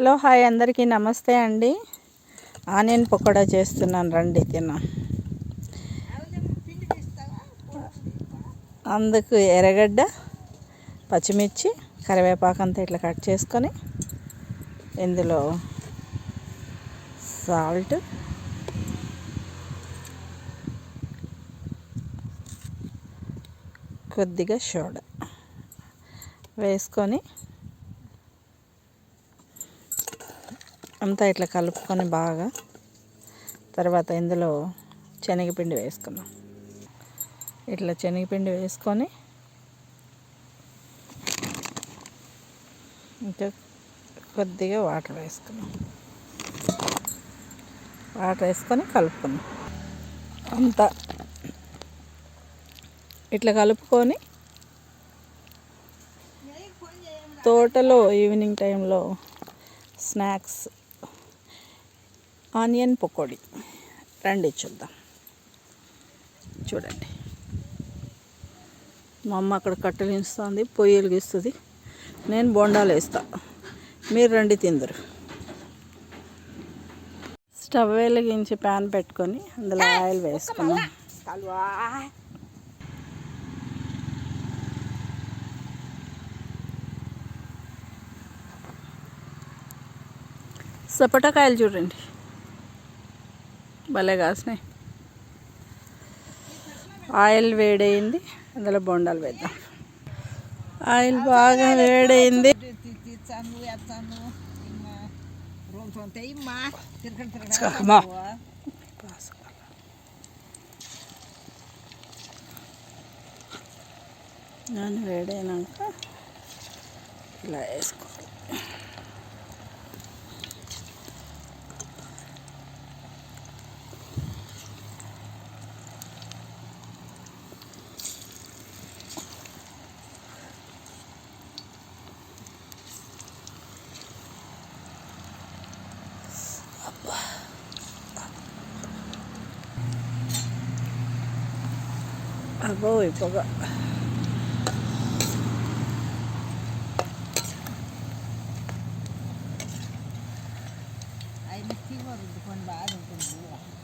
Hello hi అందరికీ నమస్తే అండి. ఆనియన్ పకోడా చేస్తున్నాను రండి తిన్నాం అందుకు ఎర్రగడ్డ పచ్చిమిర్చి కరివేపాకు అంతా ఇట్లా కట్ చేసుకొని ఇందులో సాల్ట్ కొద్దిగా సోడా వేసుకొని అంతా ఇట్లా కలుపుకొని బాగా తర్వాత ఇందులో శనగపిండి వేసుకున్నాం ఇట్లా శనగపిండి వేసుకొని ఇంకా కొద్దిగా వాటర్ వేసుకున్నాం వాటర్ వేసుకొని కలుపుకున్నాం అంతా ఇట్లా కలుపుకొని తోటలో ఈవినింగ్ టైంలో స్నాక్స్ ఆనియన్ పకోడీ. రండి చూద్దాం. చూడండి. మా అమ్మ అక్కడ కట్టెలు ఇస్తుంది పొయ్యి వెలిగిస్తుంది నేను బొండాలు వేస్తా. మీరు రండి తిందరు. స్టవ్ వెలిగించి ప్యాన్ పెట్టుకొని అందులో ఆయిల్ వేసుకున్నాం. సపోటాకాయలు చూడండి. భలే కాసినాయి. ఆయిల్ వేడైంది అందులో బొండాలు వేద్దాం. ఆయిల్ బాగా వేడైంది. నేను వేడైనాక ఇలా వేసుకోవాలి. avoid പുക I must see what is the one bad and the blue.